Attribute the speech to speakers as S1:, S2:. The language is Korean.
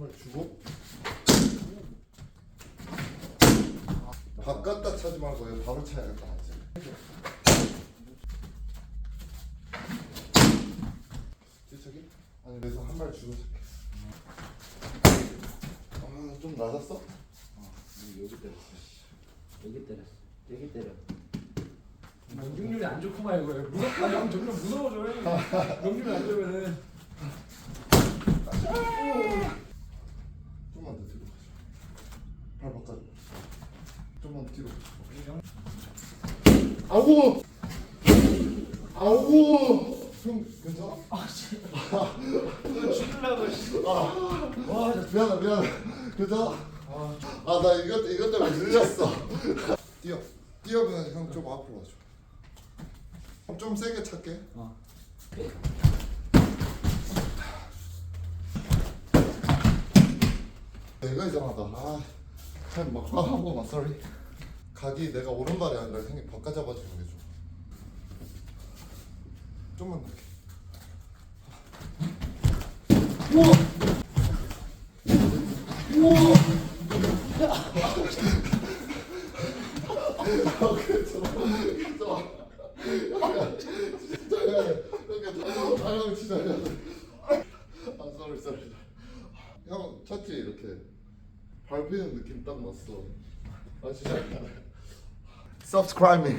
S1: 발 주고 바깥다 차지 말고 여기 바로 차야겠다 맞지? 뒤차기? 아니 그래서 한 발 주고 차게 아좀 낮았어?
S2: 어, 여기 때렸어. 여기 때렸어. 여기 때려.
S3: 명중률이 안 좋구만 이거 무섭다 형 점점 무서워져 명중률 안 좋으면은
S1: 좀만 더 뒤로 가자 발 바깥 좀만 더 뒤로. 아우! 아우! 형 괜찮아?
S3: 죽으려고
S1: 와 미안해 미안해. 괜찮아? 아나 이것 이것 때문에 늦었어. 뛰어. 뛰어면 형 좀 앞으로 와줘. 좀 세게 찰게.
S2: 어.
S1: 내가 이상하다. 아 참 막상 한 번만 쏘리 각이 내가 오른발이 아니라 형이 바깥 잡아주는 게 좋아. 좀만 늦게 우와! 우와! 아, 그러니까 아형 찾지 이렇게 밟히는 느낌 딱 났어. 아 진짜. 미